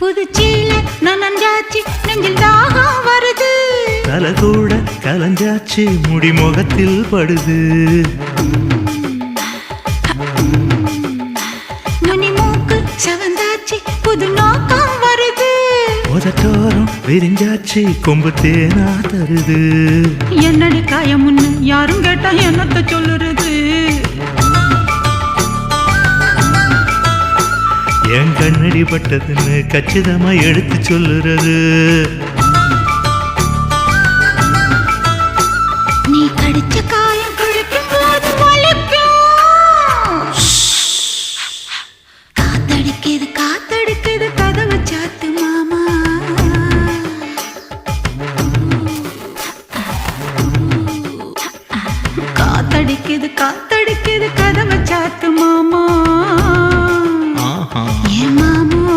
புதுச்சீல நனஞ்சாச்சு நெஞ்சில் தாகம் வருது. தலை கூட கலஞ்சாச்சு முடி முகத்தில் படுது. நுனி மூக்கு செவந்தாச்சு புது நோக்கம் வருது. உதட்டோரம் விரிஞ்சாச்சு கொம்பு தேனா தருது. என்னடி காயமுன்னு யாரும் கேட்டா என்னத்த சொல்லுறது? என் கண்ணடி பட்டதுன்னு கச்சிதமா எடுத்து சொல்லுறது. நீ கடிச்ச காயம் காத்தடிக்குது காத்தடிக்குது கதவை சாத்து மாமா. காத்தடிக்குது காத்தடிக்குது கதவை சாத்து 麻木